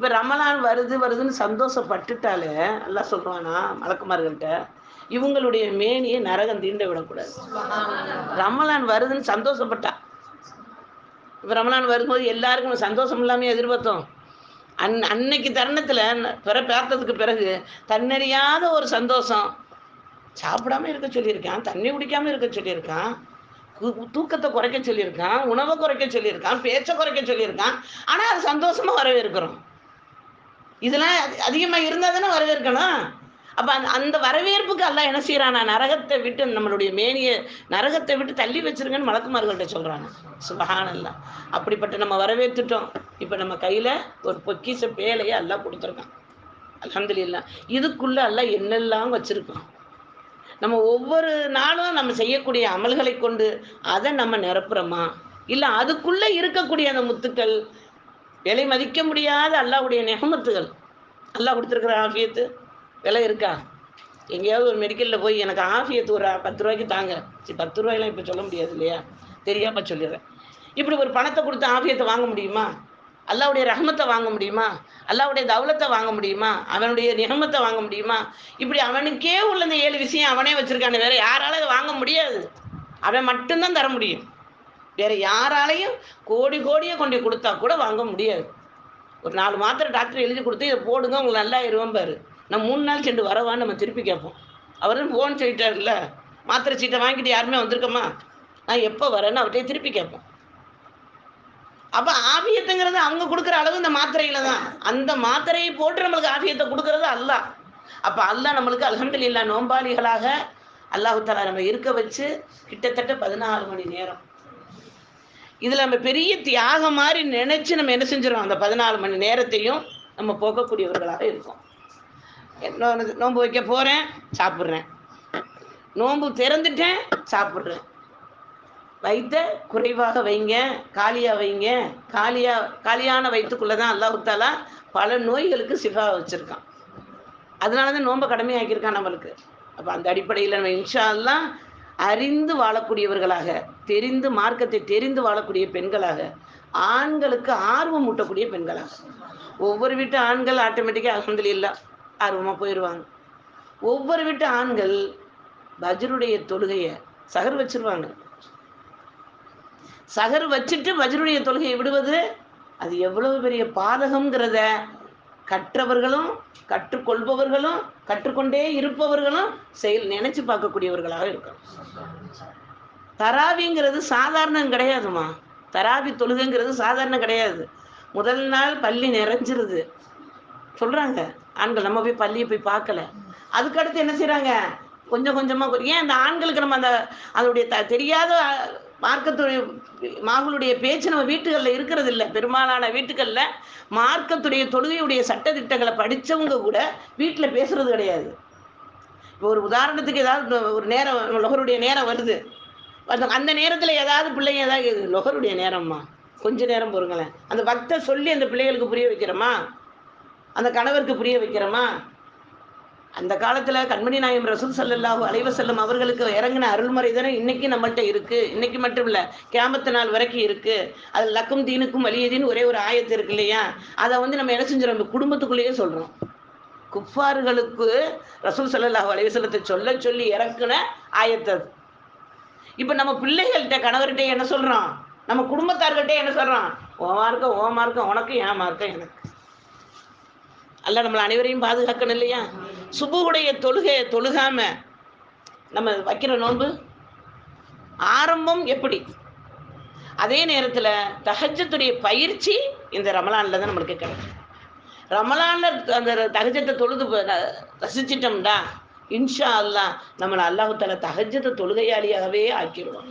இப்போ ரமலான் வருது வருதுன்னு சந்தோஷப்பட்டுட்டாலே எல்லாம் சொல்றானா மலக்குமார்கள்ட்ட இவங்களுடைய மேனியை நரகம் தீண்ட விடக்கூடாது. ரமலான் வருதுன்னு சந்தோஷப்பட்டா. இப்போ ரமலான் வரும்போது எல்லாருக்கும் சந்தோஷம் இல்லாம எதிர்பார்த்தோம். அன் அன்னைக்கு தருணத்தில் பிற பார்த்ததுக்கு பிறகு தன்னறியாத ஒரு சந்தோஷம். சாப்பிடாம இருக்க சொல்லியிருக்கான் தண்ணி குடிக்காம இருக்க சொல்லியிருக்கான் தூக்கத்தை குறைக்க சொல்லியிருக்கான் உணவை குறைக்க சொல்லியிருக்கான் பேச்சை குறைக்க சொல்லியிருக்கான். ஆனால் அது சந்தோஷமா வரவேற்கிறோம். இதெல்லாம் அதிகமாக இருந்தால் தானே வரவேற்கணும். அப்போ அந்த அந்த வரவேற்புக்கு எல்லாம் என்ன செய்யறானா நரகத்தை விட்டு நம்மளுடைய மேனியை நரகத்தை விட்டு தள்ளி வச்சிருங்கன்னு மலக்குமார்கள்ட்ட சொல்றாங்க. சுபஹானல்லாம் அப்படிப்பட்ட நம்ம வரவேற்றுட்டோம். இப்போ நம்ம கையில ஒரு பொக்கிச பேலையை எல்லாம் கொடுத்துருக்கான். அல்ஹம்துலில்லாஹ். இதுக்குள்ளே எல்லாம் என்னெல்லாம் வச்சிருக்கோம் நம்ம ஒவ்வொரு நாளும் நம்ம செய்யக்கூடிய அமல்களை கொண்டு அதை நம்ம நிரப்புறோமா? இல்லை அதுக்குள்ளே இருக்கக்கூடிய அந்த முத்துக்கள் விலை மதிக்க முடியாத அல்லாவுடைய நெகமத்துகள். அல்லாஹ் கொடுத்துருக்குற ஆஃபியத்து விலை இருக்கா? எங்கேயாவது ஒரு மெடிக்கலில் போய் எனக்கு ஆஃபியத்து ஒரு பத்து ரூபாய்க்கு தாங்க. சரி பத்து ரூபாயெல்லாம் இப்போ சொல்ல முடியாது இல்லையா? தெரியாமல் சொல்லிடுறேன். இப்படி ஒரு பணத்தை கொடுத்து ஆஃபியத்தை வாங்க முடியுமா? அல்லாவுடைய ரஹமத்தை வாங்க முடியுமா? அல்லாவுடைய தௌலத்தை வாங்க முடியுமா? அவனுடைய நிகமத்தை வாங்க முடியுமா? இப்படி அவனுக்கே உள்ள இந்த ஏழு விஷயம் அவனே வச்சிருக்கானே வேற யாரால அதை வாங்க முடியாது. அவன் மட்டும்தான் தர முடியும். வேற யாராலையும் கோடி கோடியை கொண்டு கொடுத்தா கூட வாங்க முடியாது. ஒரு நாலு மாத்திரை டாக்டர் எழுதி கொடுத்து இதை போடுங்க உங்களுக்கு நல்லா இருவோம் பாரு. நான் மூணு நாள் சென்று வரவான்னு நம்ம திருப்பி கேட்போம். அவரும் ஃபோன் சொல்லிட்டாருல்ல மாத்திரை சீட்டை வாங்கிட்டு யாருமே வந்திருக்கோமா? நான் எப்போ வரேன்னு அவர்கிட்ட திருப்பி கேட்போம். அப்போ ஆபியத்துங்கிறது அவங்க கொடுக்குற அளவு இந்த மாத்திரையில தான். அந்த மாத்திரையை போட்டு நம்மளுக்கு ஆபியத்தை கொடுக்கறது அல்லாஹ் அப்போ அல்ல நம்மளுக்கு அல்ஹம்துலில்லாஹ் நோம்பாளிகளாக அல்லாஹு தாலா நம்ம இருக்க வச்சு கிட்டத்தட்ட பதினாலு மணி நேரம். இதில் நம்ம பெரிய தியாகம் மாதிரி நினைச்சு நம்ம என்ன செஞ்சிடறோம் அந்த பதினாலு மணி நேரத்தையும் நம்ம போக்கக்கூடியவர்களாக இருக்கோம். என்ன நோன்பு வைக்க போகிறேன் சாப்பிட்றேன். நோன்பு திறந்துட்டேன் சாப்பிட்றேன். வைத்த குறைவாக வைங்க காலியாக வைங்க. காலியாக காலியான வயிற்றுக்குள்ளே தான் அல்லாஹுத்தாலா பல நோய்களுக்கு சிஃபா வச்சுருக்கான். அதனால தான் நோன்பை கடமையாக்கியிருக்கான் நம்மளுக்கு. அப்போ அந்த அடிப்படையில் நம்ம இன்ஷா எல்லாம் அறிந்து வாழக்கூடியவர்களாக தெரிந்து மார்க்கத்தை தெரிந்து வாழக்கூடிய பெண்களாக ஆண்களுக்கு ஆர்வம் ஊட்டக்கூடிய பெண்களாக. ஒவ்வொரு வீட்டு ஆண்கள் ஆட்டோமேட்டிக்காக அலமதுல்லா ஆர்வமாக போயிடுவாங்க ஒவ்வொரு வீட்டு ஆண்கள் பஜ்ருடைய தொழுகையை சகர் வச்சிருவாங்க. சகர் வச்சுட்டு பஜ்ருடைய தொழுகையை விடுவது அது எவ்வளவு பெரிய பாதகம்ங்கிறத கற்றவர்களும் கற்றுக்கொள்பவர்களும் கற்றுக்கொண்டே இருப்பவர்களும் செயல் நினைச்சு பார்க்கக்கூடியவர்களாக இருக்கணும். தராவிங்கிறது சாதாரணம் கிடையாதுமா தராவி தொழுகைங்கிறது சாதாரணம் கிடையாது. முதல் நாள் பள்ளி நிறைஞ்சிருது. சொல்றாங்க. ஆண்கள் நம்ம போய் பள்ளியை போய் பார்க்கல. அதுக்கடுத்து என்ன செய்கிறாங்க கொஞ்சம் கொஞ்சமா ஏன் அந்த ஆண்களுக்கு நம்ம அந்த அதனுடைய த தெரியாத மார்க்கத்துடைய மார்களுடைய பேச்சு நம்ம வீட்டுகளில் இருக்கிறது இல்லை பெரும்பாலான வீட்டுகளில் மார்க்கத்துடைய தொழுகையுடைய சட்டதிட்டங்களை படித்தவங்க கூட வீட்டில் பேசுறது கிடையாது. இப்போ ஒரு உதாரணத்துக்கு ஏதாவது ஒரு நேரம் லொகருடைய நேரம் வருது. அந்த- அந்த நேரத்தில் ஏதாவது பிள்ளைங்க ஏதாவது லொகருடைய நேரம்மா. கொஞ்ச நேரம் பொறுங்களேன். அந்த பக்தை சொல்லி அந்த பிள்ளைகளுக்கு புரிய வைக்கிறோமா? அந்த கணவருக்கு புரிய வைக்கிறோமா? அந்த காலத்தில் கண்மணி நாயம் ரசூல் ஸல்லல்லாஹு அலைவ செல்லும் அவர்களுக்கு இறங்கின அருள்முறை தானே இன்னைக்கு நம்மள்கிட்ட இருக்கு. இன்னைக்கு மட்டும் இல்லை கேமத்து நாள் வரைக்கும் இருக்கு. அது லக்கும் தீனுக்கும் வலியதீன்னு ஒரே ஒரு ஆயத்து இருக்கு இல்லையா? அதை வந்து நம்ம என்ன செஞ்சோம்? நம்ம குடும்பத்துக்குள்ளேயே சொல்றோம். குஃபார்களுக்கு ரசூல் ஸல்லல்லாஹு அலைஹி செல்லத்தை சொல்ல சொல்லி இறக்குன ஆயத்து அது. இப்போ நம்ம பிள்ளைகள்கிட்ட கணவர்கிட்ட என்ன சொல்றோம்? நம்ம குடும்பத்தார்கிட்ட என்ன சொல்றோம்? ஓ மார்க்கம் ஓ மார்க்கம் உனக்கு ஏன் மார்க்கம் எனக்கு? அல்ல நம்மளை அனைவரையும் பாதுகாக்கணும் இல்லையா? சுபுவுடைய தொழுகையை தொழுகாம நம்ம வைக்கிற நோன்பு? ஆரம்பம் எப்படி? அதே நேரத்தில் தகஜத்துடைய பயிற்சி இந்த ரமலானில் தான் நம்மளுக்கு கிடைக்கும். ரமலானில் அந்த தகஜத்தை தொழுது ரசிச்சிட்டோம்டா இன்ஷா அல்லாஹ் நம்மளை அல்லாஹு தலை தகஜத்தை தொழுகையாளியாகவே ஆக்கிடுவோம்